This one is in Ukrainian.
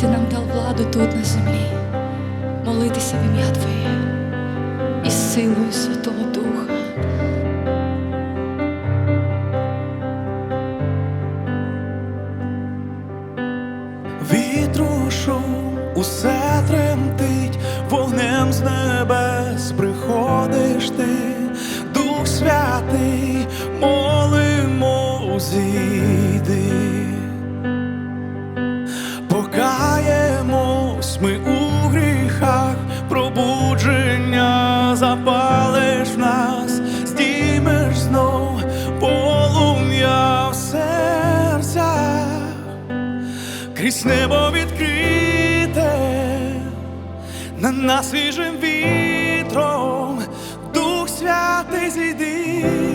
ти нам дав владу тут на землі, молитися в ім'я Твоє і силою Святого Духа. Вітру шум, усе тремтить, вогнем з небес приходиш ти, Дух Святий, молимо, зійди. Ми у гріхах, пробудження запалиш нас, здіймеш знов полум'я в серцях крізь небо відкрите, на нас свіжим вітром, Дух Святий зійди.